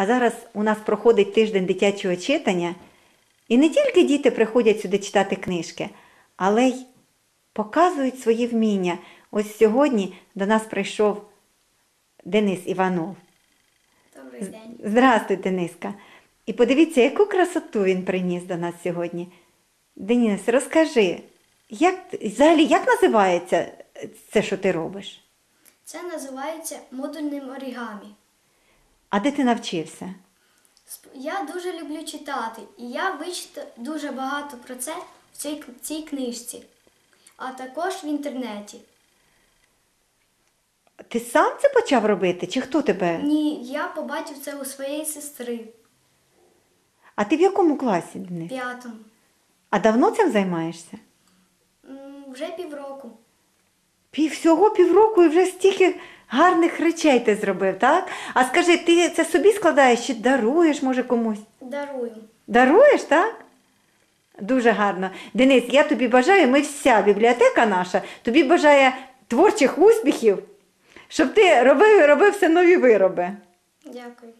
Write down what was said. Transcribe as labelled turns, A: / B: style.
A: А зараз у нас проходить тиждень дитячого читання. І не тільки діти приходять сюди читати книжки, але й показують свої вміння. Ось сьогодні до нас прийшов Денис Іванов.
B: Добрий день.
A: Здрастуй, Дениска. І подивіться, яку красоту він приніс до нас сьогодні. Денис, розкажи, як, взагалі, як називається це, що ти робиш?
B: Це називається модульним орігамі.
A: А де ти навчився?
B: Я дуже люблю читати, і я вичитав дуже багато про це в цій, цій книжці, а також в інтернеті.
A: Ти сам це почав робити? Чи хто тебе?
B: Ні, я побачив це у своєї сестри
A: А ти в якому класі, Денис?
B: п'ятому.
A: А давно цим займаєшся?
B: М, Вже півроку.
A: Пів всього півроку і вже стільки гарних речей ти зробив, так? А скажи, ти це собі складаєш чи даруєш, може, комусь?
B: Дарую.
A: Даруєш, так? Дуже гарно. Денис, я тобі бажаю, ми вся бібліотека наша, тобі бажає творчих успіхів, щоб ти робив і робив все нові вироби.
B: Дякую.